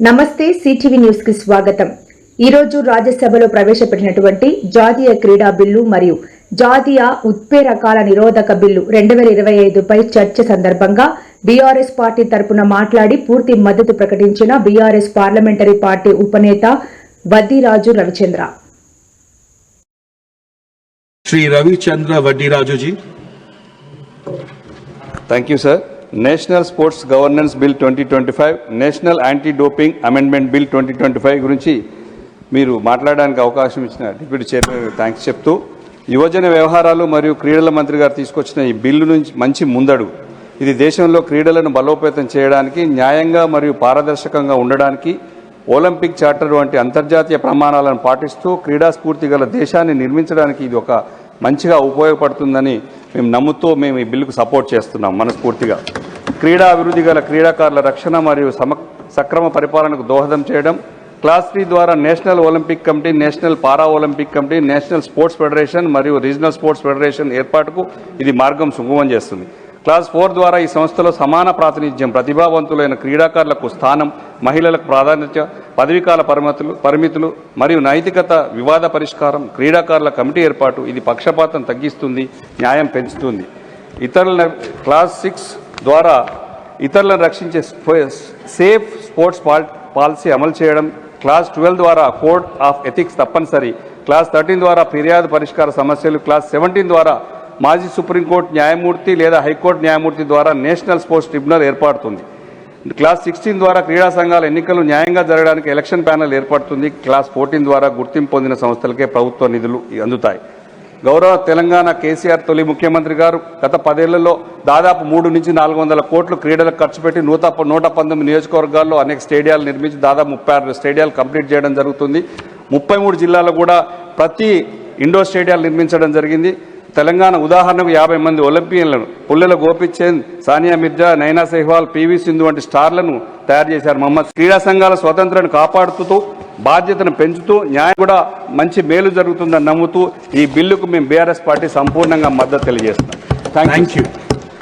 నమస్తే సిటీవీ న్యూస్కి స్వాగతం. ఈరోజు రాజ్యసభలో ప్రవేశపెట్టినటువంటి జాతీయ క్రీడా బిల్లు మరియు జాతీయ ఉత్పేరకాల నిరోధక బిల్లు రెండు వేల ఇరవై ఐదుపై చర్చ సందర్భంగా బీఆర్ఎస్ పార్టీ తరపున మాట్లాడి పూర్తి మద్దతు ప్రకటించిన BRS parliamentary party ఉపనేత Vaddiraju Ravichandra. Shri Ravichandra Vaddiraju ji. Thank you sir national sports governance bill twenty twenty five national anti doping amendment bill twenty twenty five గురించి మీరు మాట్లాడడానికి అవకాశం ఇచ్చిన డిప్యూటీ చైర్మన్ థ్యాంక్స్ చెప్తూ యువజన వ్యవహారాలు మరియు క్రీడల మంత్రి గారు తీసుకొచ్చిన ఈ బిల్లు నుంచి మంచి ముందడుగు. ఇది దేశంలో క్రీడలను బలోపేతం చేయడానికి న్యాయంగా మరియు పారదర్శకంగా ఉండడానికి ఒలింపిక్ చార్టర్ వంటి అంతర్జాతీయ ప్రమాణాలను పాటిస్తూ క్రీడా స్ఫూర్తి గల దేశాన్ని నిర్మించడానికి ఇది ఒక మంచిగా ఉపయోగపడుతుందని మేము నమ్ముతూ మేము ఈ బిల్లుకు సపోర్ట్ చేస్తున్నాం. మనస్ఫూర్తిగా. క్రీడా అభివృద్ధి గల క్రీడాకారుల రక్షణ మరియు సమ సక్రమ పరిపాలనకు దోహదం చేయడం క్లాస్ త్రీ ద్వారా national Olympic committee national para Olympic committee national sports federation మరియు రీజనల్ స్పోర్ట్స్ ఫెడరేషన్ ఏర్పాటుకు ఇది మార్గం సుగమం చేస్తుంది. క్లాస్ ఫోర్ ద్వారా ఈ సంస్థలో సమాన ప్రాతినిధ్యం ప్రతిభావంతులైన క్రీడాకారులకు స్థానం మహిళలకు ప్రాధాన్యత పదవీకాల పరిమితులు పరిమితులు మరియు నైతికత వివాద పరిష్కారం క్రీడాకారుల కమిటీ ఏర్పాటు ఇది పక్షపాతం తగ్గిస్తుంది న్యాయం పెంచుతుంది. ఇతరుల క్లాస్ సిక్స్ ద్వారా ఇతరులను రక్షించే సేఫ్ స్పోర్ట్స్ పాలసీ అమలు చేయడం క్లాస్ ట్వెల్వ్ ద్వారా కోడ్ ఆఫ్ ఎథిక్స్ తప్పనిసరి క్లాస్ థర్టీన్ ద్వారా ఫిర్యాదు పరిష్కార సమస్యలు క్లాస్ సెవెంటీన్ ద్వారా మాజీ సుప్రీంకోర్టు న్యాయమూర్తి లేదా హైకోర్టు న్యాయమూర్తి ద్వారా నేషనల్ స్పోర్ట్స్ ట్రిబ్యునల్ ఏర్పడుతుంది. క్లాస్ సిక్స్టీన్ ద్వారా క్రీడా సంఘాల ఎన్నికలు న్యాయంగా జరగడానికి ఎలక్షన్ ప్యానెల్ ఏర్పడుతుంది. క్లాస్ ఫోర్టీన్ ద్వారా గుర్తింపు పొందిన సంస్థలకే ప్రభుత్వ నిధులు అందుతాయి. గౌరవ తెలంగాణ కేసీఆర్ తొలి ముఖ్యమంత్రి గారు గత పదేళ్ళలో దాదాపు మూడు నుంచి నాలుగు వందల కోట్లు క్రీడలకు ఖర్చు పెట్టి నూట నూట పంతొమ్మిది నియోజకవర్గాల్లో అనేక స్టేడియాలు నిర్మించి దాదాపు ముప్పై ఆరు స్టేడియాలు కంప్లీట్ చేయడం జరుగుతుంది. ముప్పై మూడు జిల్లాలో కూడా ప్రతి ఇండోర్ స్టేడియాలు నిర్మించడం జరిగింది. తెలంగాణ ఉదాహరణకు యాభై మంది ఒలింపియన్లను పుల్లెల గోపిచంద్ సానియా మిర్జా నైనా సెహ్వాల్ పివి సింధు వంటి స్టార్లను తయారు చేశారు. మహమ్మద్ క్రీడా సంఘాల స్వతంత్రాన్ని కాపాడుతూ బాధ్యతను పెంచుతూ న్యాయం కూడా మంచి మేలు జరుగుతుందని నమ్ముతూ ఈ బిల్లుకు మేము బీఆర్ఎస్ పార్టీ సంపూర్ణంగా మద్దతు తెలియజేస్తున్నాం. Thank you